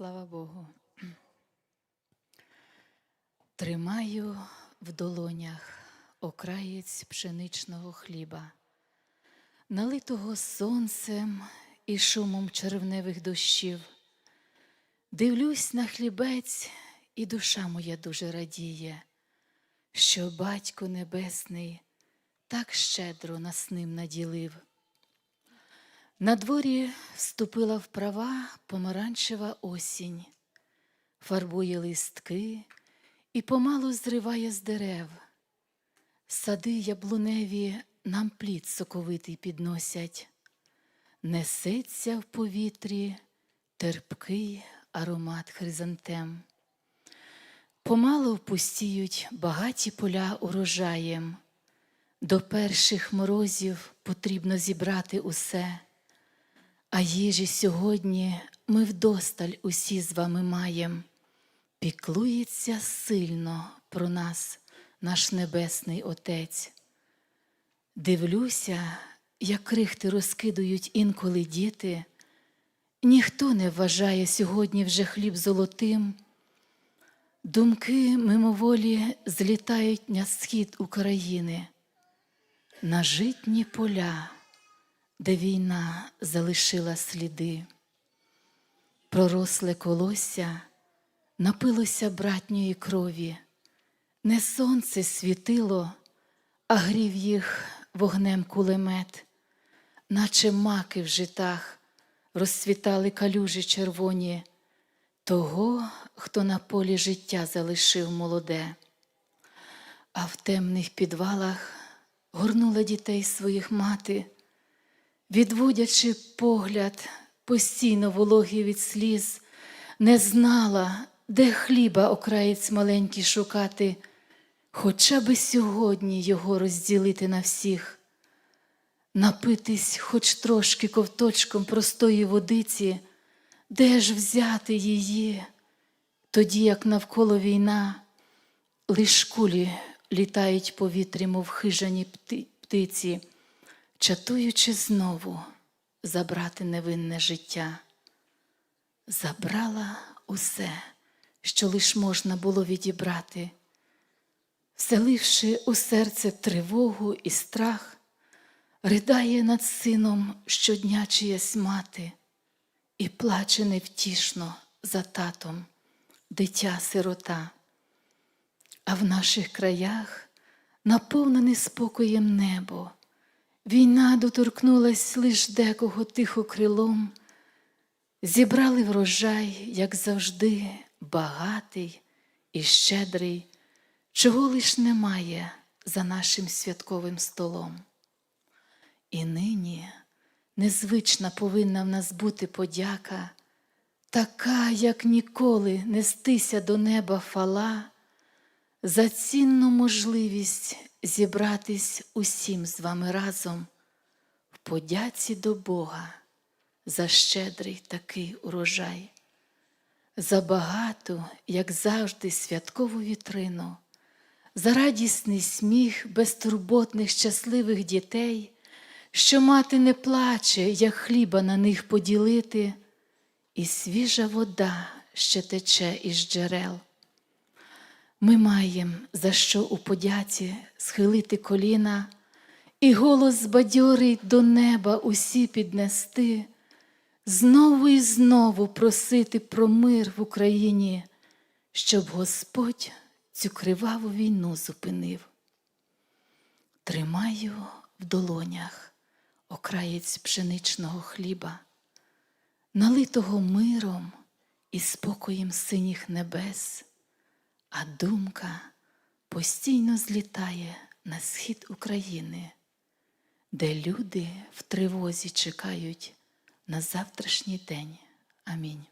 Слава Богу. Тримаю в долонях окраєць пшеничного хліба, налитого сонцем і шумом червневих дощів. Дивлюсь на хлібець, і душа моя дуже радіє, що Батько Небесний так щедро нас ним наділив. На дворі вступила в права помаранчева осінь, фарбує листки і помалу зриває з дерев. Сади яблуневі нам плід соковитий підносять, несеться в повітрі терпкий аромат хризантем. Помалу впустіють багаті поля урожаєм. До перших морозів потрібно зібрати усе. А їжі сьогодні ми вдосталь усі з вами маєм. Піклується сильно про нас наш Небесний Отець. Дивлюся, як крихти розкидують інколи діти. Ніхто не вважає сьогодні вже хліб золотим. Думки мимоволі злітають на схід України, на житні поля де війна залишила сліди. Проросле колосся напилося братньої крові, не сонце світило, а грів їх вогнем кулемет, наче маки в житах розцвітали калюжі червоні, того, хто на полі життя залишив молоде, а в темних підвалах горнула дітей своїх мати відводячи погляд, постійно вологий від сліз, не знала, де хліба окраєць маленький шукати, хоча би сьогодні його розділити на всіх, напитись хоч трошки ковточком простої водиці, де ж взяти її, тоді як навколо війна, лиш кулі літають повітрі, мов хижані птиці чатуючи знову забрати невинне життя, забрала усе, що лиш можна було відібрати, вселивши у серце тривогу і страх, ридає над сином щодня чиясь мати, і плаче невтішно за татом дитя сирота. А в наших краях наповнене спокоєм небо. Війна доторкнулась лиш декого тихо крилом, зібрали врожай, як завжди, багатий і щедрий, чого лиш немає за нашим святковим столом. І нині незвична повинна в нас бути подяка, така, як ніколи нестися до неба фала, за цінну можливість зібратись усім з вами разом в подяці до Бога за щедрий такий урожай, за багату, як завжди, святкову вітрину, за радісний сміх безтурботних щасливих дітей, що мати не плаче, як хліба на них поділити, і свіжа вода ще тече із джерел. Ми маємо за що у подяці схилити коліна і голос збадьорий до неба усі піднести, знову і знову просити про мир в Україні, щоб Господь цю криваву війну зупинив. Тримаю в долонях окраєць пшеничного хліба, налитого миром і спокоєм синіх небес а думка постійно злітає на схід України, де люди в тривозі чекають на завтрашній день. Амінь.